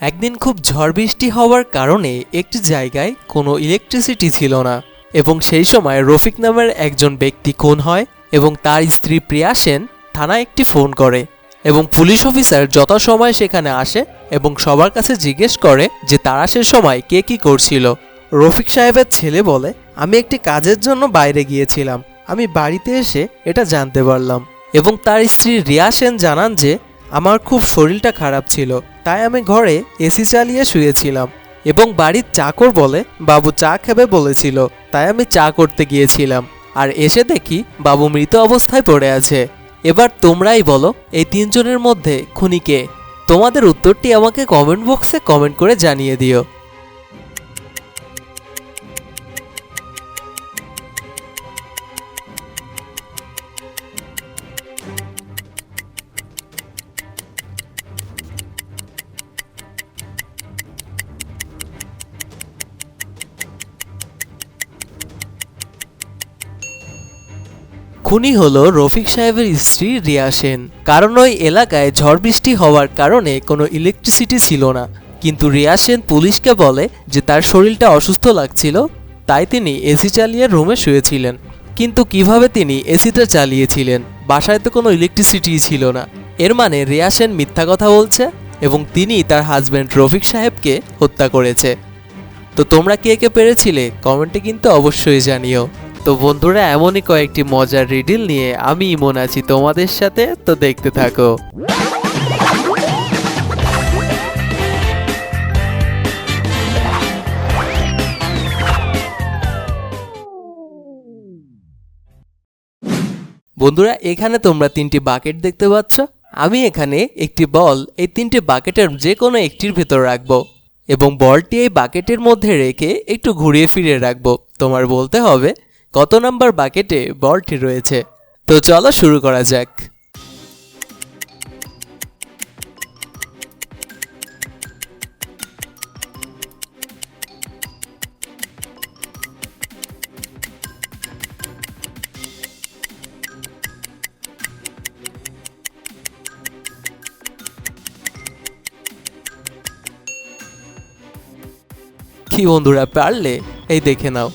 একদিন খুব ঝড় বৃষ্টি হওয়ার কারণে একটি জায়গায় কোনো ইলেকট্রিসিটি ছিল না এবং সেই সময় রফিক নামের একজন ব্যক্তি খুন হয় এবং তার স্ত্রী প্রিয়া সেন থানায় একটি ফোন করে এবং পুলিশ অফিসার যথাসময় সেখানে আসে এবং সবার কাছে জিজ্ঞেস করে যে তারা সে সময় কে কি করছিল। রফিক সাহেবের ছেলে বলে, আমি একটি কাজের জন্য বাইরে গিয়েছিলাম। আমি বাড়িতে এসে এটা জানতে পারলাম। এবং তার স্ত্রী রিয়া সেন জানান যে, আমার খুব শরীরটা খারাপ ছিল। তাই আমি ঘরে এসি চালিয়ে শুয়েছিলাম এবং বাড়ির চাকর বলে বাবু চা খাবে বলেছিল, তাই আমি চা করতে গিয়েছিলাম। আর এসে দেখি বাবু মৃত অবস্থায় পড়ে আছে। এবার তোমরাই বলো, এই তিনজনের মধ্যে খুনিকে। তোমাদের উত্তরটি আমাকে কমেন্ট বক্সে কমেন্ট করে জানিয়ে দিও। খুনি হলো রফিক সাহেবের স্ত্রী রিয়া সেন। কারণ ওই এলাকায় ঝড় বৃষ্টি হওয়ার কারণে কোনো ইলেকট্রিসিটি ছিল না। কিন্তু রিয়া সেন পুলিশকে বলে যে তার শরীরটা অসুস্থ লাগছিল, তাই তিনি এসি চালিয়ে রুমে শুয়েছিলেন। কিন্তু কীভাবে তিনি এসিটা চালিয়েছিলেন? বাসায় তো কোনো ইলেকট্রিসিটি ছিল না। এর মানে রিয়া সেন মিথ্যা কথা বলছে এবং তিনি তার হাজব্যান্ড রফিক সাহেবকে হত্যা করেছে। তো তোমরা কে কে পেরেছিলে? কমেন্টে কিন্তু অবশ্যই জানিও। তো বন্ধুরা, এমনই কয়েকটি মজার রিডিল নিয়ে আমি ইমন আছি তোমাদের সাথে, তো দেখতে থাকো। বন্ধুরা, এখানে তোমরা তিনটি বাকেট দেখতে পাচ্ছ। আমি এখানে একটি বল, এই তিনটি বাকেটের যে কোনো একটির ভেতর রাখব এবং বলটি এই বাকেটের মধ্যে রেখে একটু ঘুরিয়ে ফিরিয়ে রাখব। তোমার বলতে হবে কত নাম্বার বাকেটে বলটি রয়েছে? তো চলো শুরু করা যাক। কি বন্ধুরা, পারলে? এই দেখে নাও।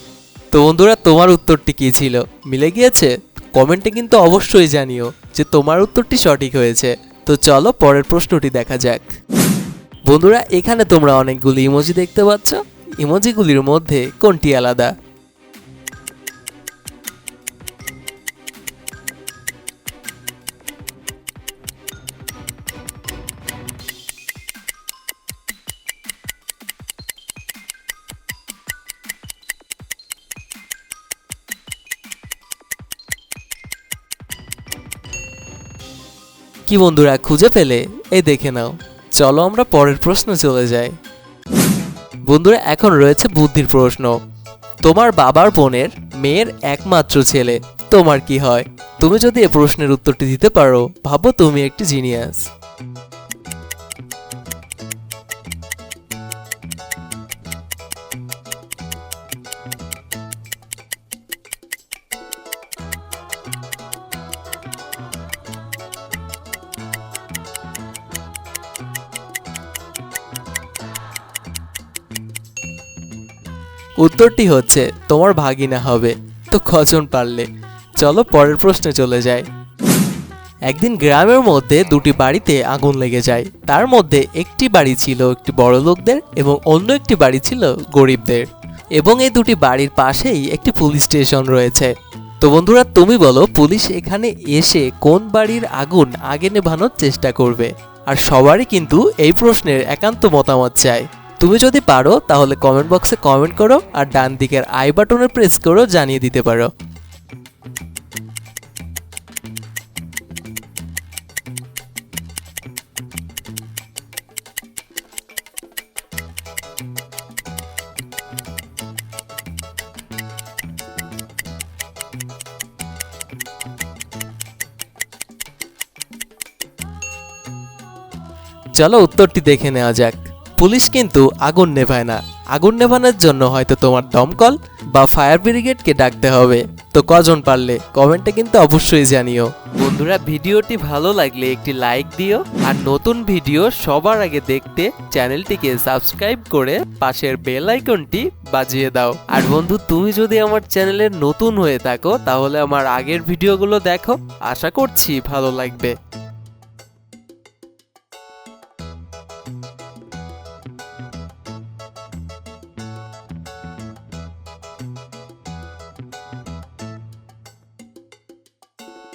তো বন্ধুরা, তোমার উত্তরটি কী ছিল? মিলে গিয়েছে? কমেন্টে কিন্তু অবশ্যই জানিও যে তোমার উত্তরটি সঠিক হয়েছে। তো চলো পরের প্রশ্নটি দেখা যাক। বন্ধুরা, এখানে তোমরা অনেকগুলি ইমোজি দেখতে পাচ্ছ। ইমোজিগুলির মধ্যে কোনটি আলাদা? কি বন্ধুরা, খুঁজে পেলে? এ দেখে নাও। চলো আমরা পরের প্রশ্ন চলে যাই। বন্ধুরা, এখন রয়েছে বুদ্ধির প্রশ্ন। তোমার বাবার বোনের মেয়ের একমাত্র ছেলে, তোমার কি হয়? তুমি যদি এ প্রশ্নের উত্তরটি দিতে পারো, ভাবো তুমি একটি জিনিয়াস। উত্তরটি হচ্ছে, তোমার ভাগিনা হবে। তো কজন পারলে? চলো পরের প্রশ্নে চলে যাই। একদিন গ্রামের মধ্যে দুটি বাড়িতে আগুন লেগে যায়। তার মধ্যে একটি বাড়ি ছিল একটি বড় লোকদের এবং অন্য একটি বাড়ি ছিল গরিবদের। এবং এই দুটি বাড়ির পাশেই একটি পুলিশ স্টেশন রয়েছে। তো বন্ধুরা, তুমি বলো, পুলিশ এখানে এসে কোন বাড়ির আগুন আগে নেভানোর চেষ্টা করবে? আর সবারই কিন্তু এই প্রশ্নের একান্ত মতামত চাই। তুমি যদি পারো, তাহলে কমেন্ট বক্সে কমেন্ট করো আর ডান দিকের আই বাটনে প্রেস করো, জানিয়ে দিতে পারো। চলো উত্তরটি দেখে নেওয়া যাক। পুলিশ কিন্তু আগুন নেভায় না। আগুন নেভানোর জন্য হয়তো তোমার দমকল বা ফায়ার ব্রিগেডকে ডাকতে হবে। তো কজন পারলে? কমেন্টে কিন্তু অবশ্যই জানিও। বন্ধুরা, ভিডিওটি ভালো লাগলে একটি লাইক দিও আর নতুন ভিডিও সবার আগে দেখতে চ্যানেলটিকে সাবস্ক্রাইব করে পাশের বেল আইকনটি বাজিয়ে দাও। আর বন্ধু, তুমি যদি আমার চ্যানেলে নতুন হয়ে থাকো, তাহলে আমার আগের ভিডিওগুলো দেখো। আশা করছি ভালো লাগবে।